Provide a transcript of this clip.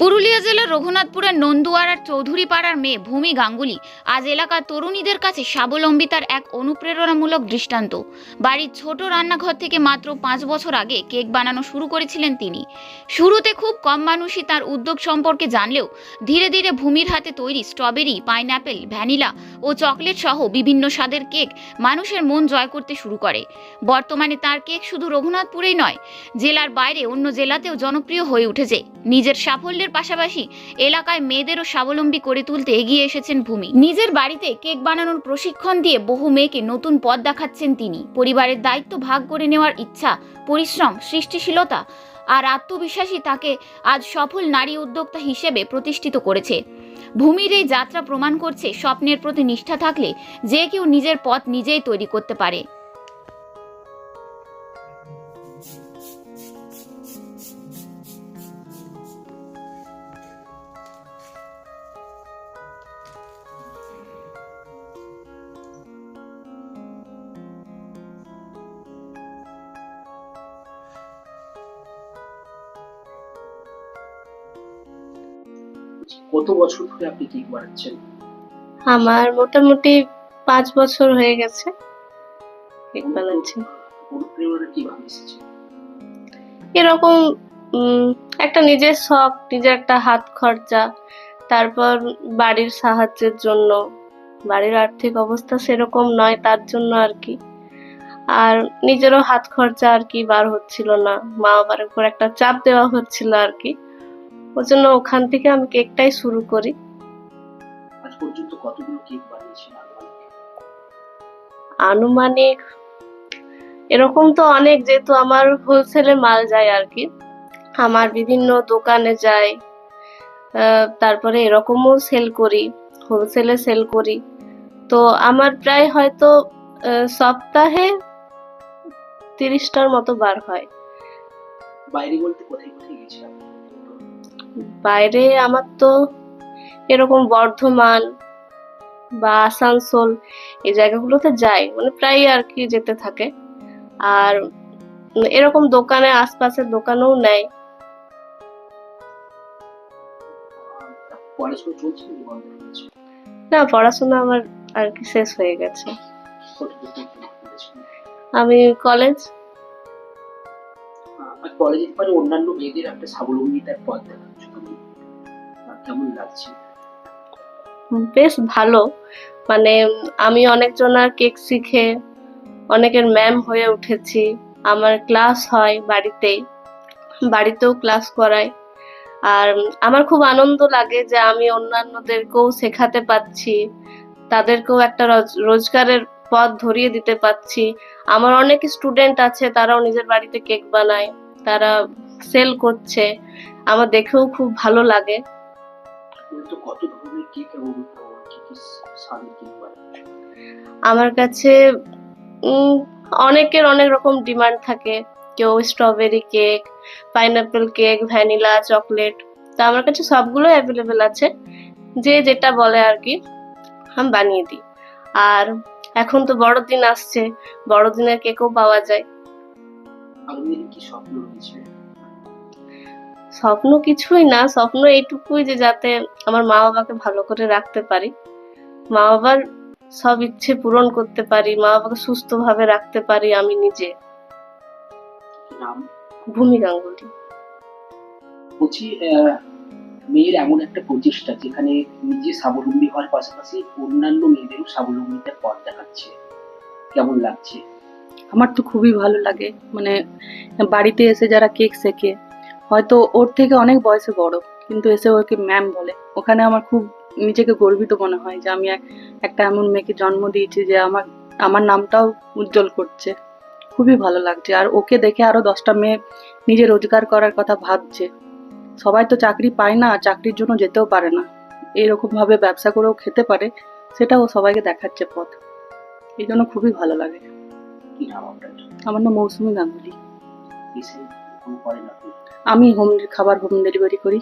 পুরুলিয়া জেলার রঘুনাথপুরের নন্দুয়ারার চৌধুরী পাড়ার মেয়ে ভূমি গাঙ্গুলি আজ এলাকার তরুণীদের কাছে স্বাবলম্বিতার এক অনুপ্রেরণামূলক দৃষ্টান্ত। বাড়ির ছোট রান্নাঘর থেকে মাত্র পাঁচ বছর আগে কেক বানানো শুরু করেছিলেন তিনি। শুরুতে খুব কম মানুষই তার উদ্যোগ সম্পর্কে জানলেও ধীরে ধীরে ভূমির হাতে তৈরি স্ট্রবেরি, পাইনঅ্যাপেল, ভ্যানিলা ও চকলেট সহ বিভিন্ন স্বাদের কেক মানুষের মন জয় করতে শুরু করে। বর্তমানে তার কেক শুধু রঘুনাথপুরেই নয়, জেলার বাইরে অন্য জেলাতেও জনপ্রিয় হয়ে উঠেছে। নিজের সাফল্যের পাশাপাশি এলাকায় মেয়েদেরও স্বাবলম্বী করে তুলতে এগিয়ে এসেছেন ভূমি। নিজের বাড়িতে কেক বানানোর প্রশিক্ষণ দিয়ে বহু মেয়েকে নতুন পথ দেখাচ্ছেন তিনি। পরিবারের দায়িত্ব ভাগ করে নেওয়ার ইচ্ছা, পরিশ্রম, সৃষ্টিশীলতা আর আত্মবিশ্বাসী তাকে আজ সফল নারী উদ্যোক্তা হিসেবে প্রতিষ্ঠিত করেছে। ভূমির এই যাত্রা প্রমাণ করছে স্বপ্নের প্রতি নিষ্ঠা থাকলে যে কেউ নিজের পথ নিজেই তৈরি করতে পারে। কত বছর ধরে আপনি কেক বানাচ্ছেন আমার মোটামুটি পাঁচ বছর হয়ে গেছে। কেক বানাচ্ছি। অনুপ্রেরণা কীভাবে এসেছে এরকম একটা নিজের শখ নিজের একটা হাত খরচা তারপর বাড়ির সাহায্যের জন্য বাড়ির আর্থিক অবস্থা সেরকম নয় তার জন্য আর কি। আর নিজেরও হাত খরচা আর কি বার হচ্ছিল না। মা বাবার উপর একটা চাপ দেওয়া হচ্ছিল আর কি। ওই জন্য ওখান থেকে আমি কেকটাই শুরু করি। আজ পর্যন্ত কতগুলো কেক বানিয়েছেন আনুমানিক? আনুমানিক এরকম তো অনেক যেহেতু আমার হোলসেলে মাল যায় আর কি। আমার বিভিন্ন দোকানে যায় তারপরে এরকমও সেল করি হোলসেলে সেল করি। তো আমার প্রায় হয়তো সপ্তাহে তিরিশটার মতো বার হয়। বাইরে বলতে কোথায় কোথায় গেছিলাম বাইরে আমার তো এরকম বর্ধমান বা আসানসোল এই জায়গাগুলোতে যাই মানে প্রায় আর কি যেতে থাকে। আর এরকম দোকানে আশপাশের দোকানেও নেয় না পড়াশোনা আমার আর কি শেষ হয়ে গেছে? আমি কলেজ আহ, আর কলেজের পরে অন্যান্য মেয়েদের একটা স্বাবলম্বিতার পথ দেখাচ্ছ তুমি। কেমন লাগছে? বেশ ভালো। মানে আমি অনেকজনার কেক শিখে অনেকের ম্যাম হয়ে উঠেছি। আমার ক্লাস হয় বাড়িতেই। বাড়িতেও ক্লাস করাই। আর আমার খুব আনন্দ লাগে যে আমি অন্যান্যদেরকেও শেখাতে পাচ্ছি তাদেরকেও একটা রোজ- রোজগারের পথ ধরিয়ে দিতে পারছি। আমার অনেক স্টুডেন্ট আছে তারাও নিজের বাড়িতে কেক বানায় তারা সেল করছে। আমার দেখেও খুব ভালো লাগে। আমার কাছে অনেকের অনেক রকম ডিমান্ড থাকে। কেউ strawberry cake pineapple cake vanilla chocolate তা আমার কাছে সবগুলো অ্যাভেলেবেল আছে। যে যেটা বলে আর কি আমি বানিয়ে দিই। আর এখন তো বড়দিন আসছে বড়দিনের কেকও পাওয়া যায়। স্বপ্ন কিছুই না স্বপ্ন এইটুকুই যে যাতে আমার মা বাবাকে ভালো করে রাখতে পারি। মা বাবার সব ইচ্ছে পূরণ করতে পারি মা বাবাকে সুস্থভাবে রাখতে পারি আমি নিজে। ভূমি গাঙ্গুলি। মেয়ের এমন একটা প্রচেষ্টা যেখানে নিজে স্বাবলম্বী হওয়ার পাশাপাশি অন্যান্য মেয়েদেরও স্বাবলম্বিতার পথ দেখাচ্ছে। কেমন লাগছে? আমার তো খুবই ভালো লাগে। মানে বাড়িতে এসে যারা কেক শেখে, হয়তো ওর থেকে অনেক বয়সে বড়, কিন্তু এসে ওকে ম্যাম বলে। ওখানে আমার খুব নিজেকে গর্বিত মনে হয় যে আমি এক- একটা এমন মেয়েকে জন্ম দিয়েছি যে আমার আমার নামটাও উজ্জ্বল করছে। খুবই ভালো লাগছে। আর ওকে দেখে আরও দশটা মেয়ে নিজে রোজগার করার কথা ভাবছে। সবাই তো চাকরি পায় না আর চাকরির জন্য যেতেও পারে না। এরকম ভাবে ব্যবসা করেও খেতে পারে সেটাও সবাইকে দেখাচ্ছে পথ। এই জন্য খুবই ভালো লাগে। কি নাম আপনার আমার নাম মৌসুমী গাঙ্গুলি আমি হোম খাবার হোম ডেলিভারি করি।